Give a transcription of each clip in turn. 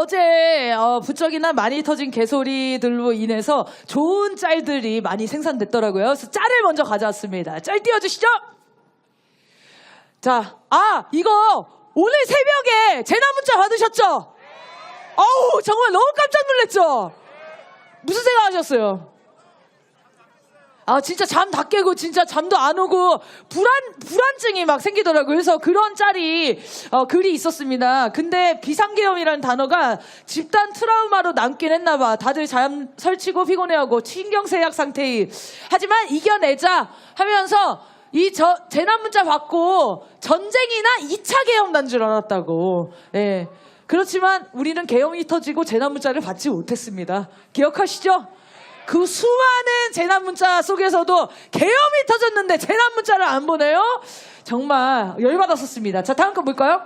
어제 어, 부쩍이나 많이 터진 개소리들로 인해서 좋은 짤들이 많이 생산됐더라고요. 그래서 짤을 먼저 가져왔습니다. 짤 띄워주시죠. 자, 아 이거 오늘 새벽에 재난 문자 받으셨죠? 어우 정말 너무 깜짝 놀랐죠? 무슨 생각하셨어요? 아 진짜 잠 다 깨고 진짜 잠도 안 오고 불안 불안증이 막 생기더라고요. 그래서 그런 짤이 어, 글이 있었습니다. 근데 비상계엄이라는 단어가 집단 트라우마로 남긴 했나봐. 다들 잠 설치고 피곤해하고 신경쇠약 상태이. 하지만 이겨내자 하면서 이 저 재난 문자 받고 전쟁이나 2차 계엄 난 줄 알았다고. 네. 그렇지만 우리는 계엄이 터지고 재난 문자를 받지 못했습니다. 기억하시죠? 그 수많은 재난 문자 속에서도 계엄이 터졌는데 재난 문자를 안 보내요? 정말 열받았었습니다. 자, 다음 거 볼까요?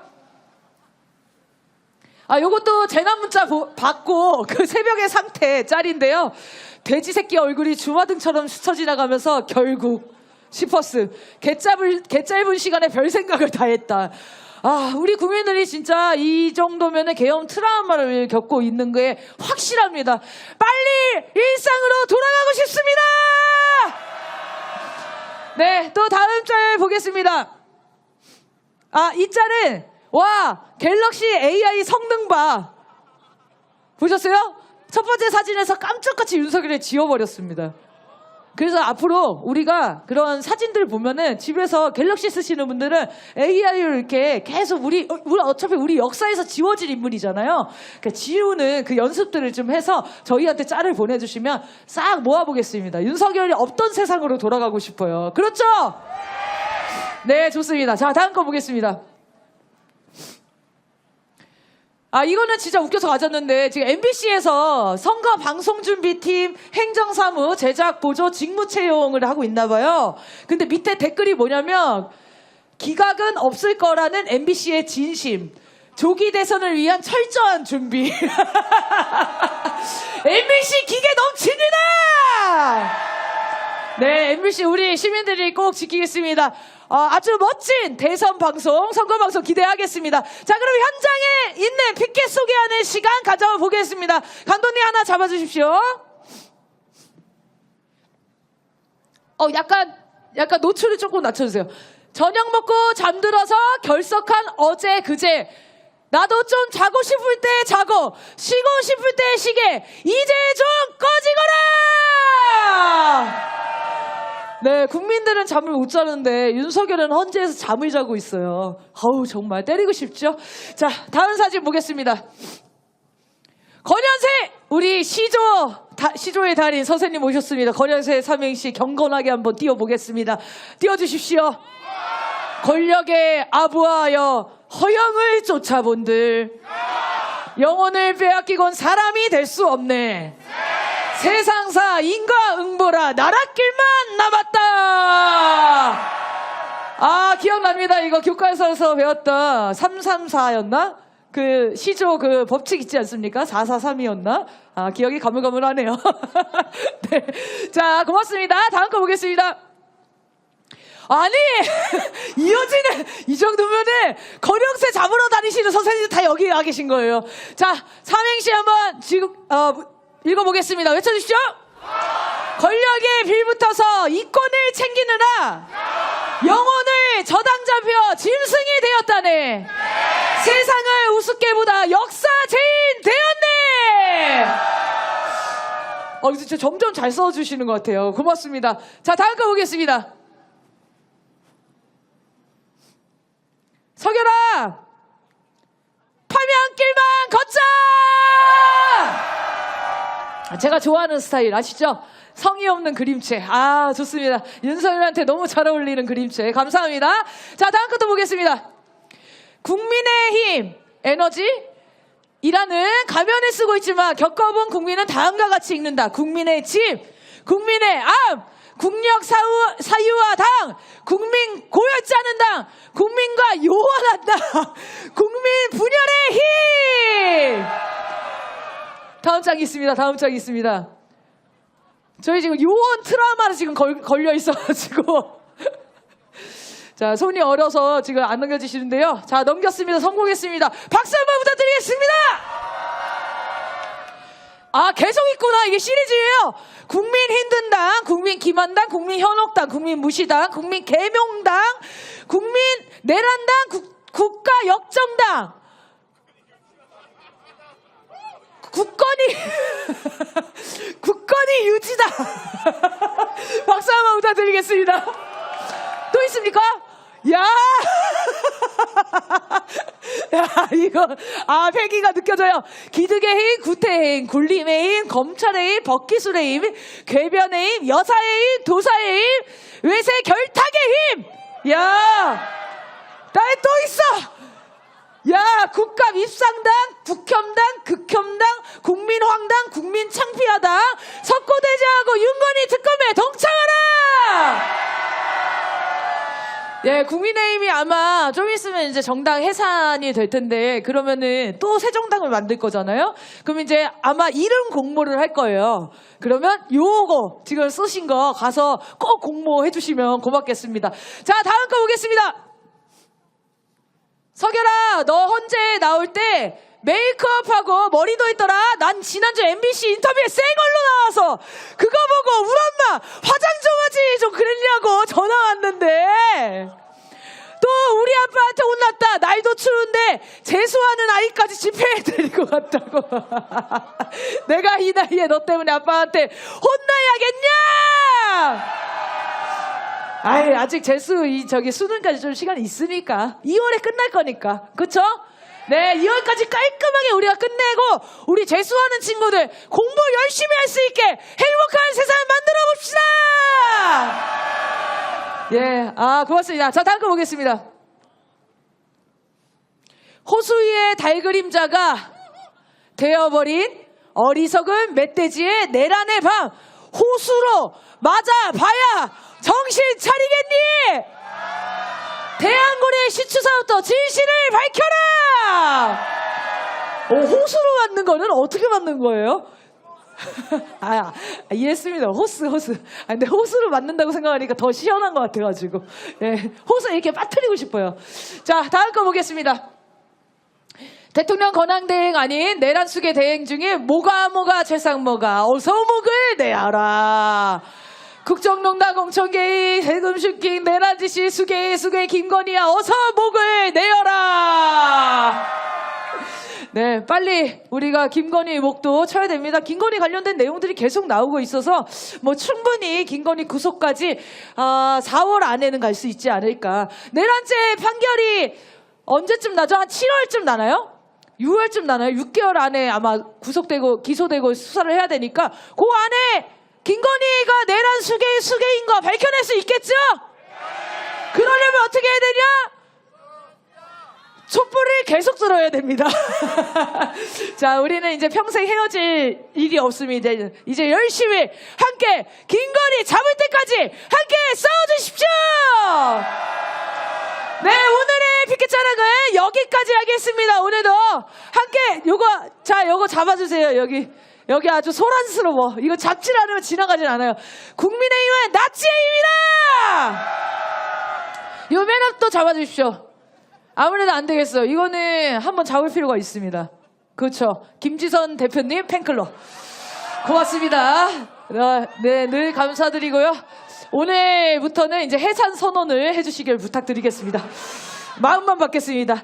아, 요것도 재난 문자 보- 받고 그 새벽의 상태 짤인데요. 돼지 새끼 얼굴이 주마등처럼 스쳐 지나가면서 결국 싶었음. 개짭을, 개짧은 시간에 별 생각을 다 했다. 아, 우리 국민들이 진짜 이 정도면은 계엄 트라우마를 겪고 있는 게 확실합니다. 빨리 일상으로 돌아가고 싶습니다! 네, 또 다음 짤 보겠습니다. 아, 이 짤은, 와, 갤럭시 AI 성능 봐. 보셨어요? 첫 번째 사진에서 깜짝같이 윤석열을 지워버렸습니다. 그래서 앞으로 우리가 그런 사진들 보면은 집에서 갤럭시 쓰시는 분들은 AI를 이렇게 계속 우리, 어, 우리 어차피 우리 역사에서 지워질 인물이잖아요. 그 지우는 그 연습들을 좀 해서 저희한테 짤을 보내주시면 싹 모아보겠습니다. 윤석열이 없던 세상으로 돌아가고 싶어요. 그렇죠? 네, 좋습니다. 자, 다음 거 보겠습니다. 아, 이거는 진짜 웃겨서 가졌는데, 지금 MBC에서 선거 방송 준비팀 행정사무 제작 보조 직무 채용을 하고 있나 봐요. 근데 밑에 댓글이 뭐냐면, 기각은 없을 거라는 MBC의 진심. 조기 대선을 위한 철저한 준비. MBC 기계 넘칩니다! 네, MBC 우리 시민들이 꼭 지키겠습니다. 어, 아주 멋진 대선 방송, 선거 방송 기대하겠습니다. 자, 그럼 현장에 있는 피켓 소개하는 시간 가져보겠습니다. 감독님 하나 잡아주십시오. 어, 약간, 약간 노출을 조금 낮춰주세요. 저녁 먹고 잠들어서 결석한 어제 그제. 나도 좀 자고 싶을 때 자고, 쉬고 싶을 때 쉬게. 이제 좀 꺼지거라! 네, 국민들은 잠을 못 자는데 윤석열은 헌재에서 잠을 자고 있어요. 아우 정말 때리고 싶죠? 자, 다음 사진 보겠습니다. 건현세 우리 시조 다- 시조의 달인 선생님 오셨습니다. 건현세 삼행시 경건하게 한번 띄워보겠습니다. 띄워주십시오. 권력에 아부하여 허영을 쫓아본들 영혼을 빼앗기곤 사람이 될 수 없네. 세상사 인과응보라 나랏길만 남았다. 아 기억납니다. 이거 교과서에서 배웠던 334였나? 그 시조 그 법칙 있지 않습니까? 443이었나? 아 기억이 가물가물하네요. 네. 자 고맙습니다. 다음 거 보겠습니다. 아니 이어지는 이 정도면은 거령새 잡으러 다니시는 선생님들 다 여기 와 계신 거예요. 자 삼행시 한번 지금 어, 읽어보겠습니다. 외쳐주시죠. 권력에 빌붙어서 이권을 챙기느라 영혼을 저당 잡혀 짐승이 되었다네. 세상을 우습게 보다 역사제인 되었네. 어, 진짜 점점 잘 써주시는 것 같아요. 고맙습니다. 자, 다음 거 보겠습니다. 석열아! 파면길만 걷자! 아, 제가 좋아하는 스타일 아시죠? 성의 없는 그림체. 아, 좋습니다. 윤석열한테 너무 잘 어울리는 그림체. 감사합니다. 자, 다음 것도 보겠습니다. 국민의 힘 에너지 이라는 가면을 쓰고 있지만 겪어본 국민은 다음과 같이 읽는다. 국민의 집, 국민의 암, 국력 사유, 사유화 당, 국민 고열지 않은 당, 국민과 요원한 당, 국민 분열의 힘! 다음 장 있습니다. 다음 장 있습니다. 저희 지금 요원 트라우마를 지금 걸, 걸려 있어가지고. 자, 손이 어려서 지금 안 넘겨지시는데요. 자, 넘겼습니다. 성공했습니다. 박수 한번 부탁드리겠습니다! 아, 계속 있구나. 이게 시리즈예요. 국민 힘든당, 국민 기만당, 국민 현혹당, 국민 무시당, 국민 개명당, 국민 내란당, 국, 국가 역정당. 국권이 국권이 유지다. 박수 한번 부탁드리겠습니다. 또 있습니까? 야! 야, 이거, 아, 패기가 느껴져요. 기득의 힘, 구태의 힘, 굴림의 힘, 검찰의 힘, 법기술의 힘, 궤변의 힘, 여사의 힘, 도사의 힘, 외세 결탁의 힘! 야! 나에 또 있어! 야, 국가 입상당, 북혐당, 극혐당, 국민창피하당, 석고대장하고 윤건희 특검에 동참하라! 예, 국민의힘이 아마 좀 있으면 이제 정당 해산이 될 텐데 그러면은 또 새 정당을 만들 거잖아요. 그럼 이제 아마 이름 공모를 할 거예요. 그러면 요거 지금 쓰신 거 가서 꼭 공모해 주시면 고맙겠습니다. 자, 다음 거 보겠습니다. 석열아, 너 헌재 나올 때 메이크업하고 머리도 했더라. 난 지난주 MBC 인터뷰에 새 걸로 나와서 그거 보고 우리 엄마 화장 좀 하지 좀 그랬냐고 전화 왔는데 또 우리 아빠한테 혼났다. 날도 추운데 재수하는 아이까지 집회에 데리고 갔다고. 내가 이 나이에 너 때문에 아빠한테 혼나야겠냐? 아이 아직 재수 이 저기 수능까지 좀 시간이 있으니까 2월에 끝날 거니까 그쵸? 네 2월까지 깔끔하게 우리가 끝내고 우리 재수하는 친구들 공부 열심히 할 수 있게 행복한 세상을 만들어 봅시다. 예, 아 고맙습니다. 자 다음 거 보겠습니다. 호수 위의 달 그림자가 되어버린 어리석은 멧돼지의 내란의 밤 호수로 맞아봐야 정신 차리겠니? 대한고래 시추사부터 진실을 밝혀라! 어, 호수로 맞는 거는 어떻게 맞는 거예요? 아, 이해했습니다. 호스, 호스. 아, 근데 호스로 맞는다고 생각하니까 더 시원한 것 같아가지고. 예, 호스 이렇게 빠뜨리고 싶어요. 자, 다음 거 보겠습니다. 대통령 권한대행 아닌 내란 수계 대행 중에 뭐가 뭐가 최상모가 어서 목을 내어라. 국정농단 공천개의 세금 슈킹 내란 지시 수계 김건희야 어서 목을 내어라. 네, 빨리 우리가 김건희 목도 쳐야 됩니다. 김건희 관련된 내용들이 계속 나오고 있어서 뭐 충분히 김건희 구속까지 아, 4월 안에는 갈 수 있지 않을까. 내란죄 판결이 언제쯤 나죠? 한 7월쯤 나나요? 6월쯤 나나요? 6개월 안에 아마 구속되고 기소되고 수사를 해야 되니까 그 안에 김건희가 내란 수계 수계인 거 밝혀낼 수 있겠죠? 그러려면 어떻게 해야 되냐? 촛불을 계속 들어야 됩니다. 자, 우리는 이제 평생 헤어질 일이 없습니다. 이제 열심히 함께 김건희 잡을 때까지 함께 싸워주십시오! 네, 오늘의 피켓 자랑은 여기까지 하겠습니다. 오늘도 함께 요거, 자, 요거 잡아주세요. 여기. 여기 아주 소란스러워. 이거 잡질 않으면 지나가질 않아요. 국민의힘은 나치의 힘이다! 요 맨업도 잡아주십시오. 아무래도 안 되겠어요. 이거는 한번 잡을 필요가 있습니다. 그렇죠. 김지선 대표님 팬클럽. 고맙습니다. 네, 늘 감사드리고요. 오늘부터는 이제 해산 선언을 해주시길 부탁드리겠습니다. 마음만 받겠습니다.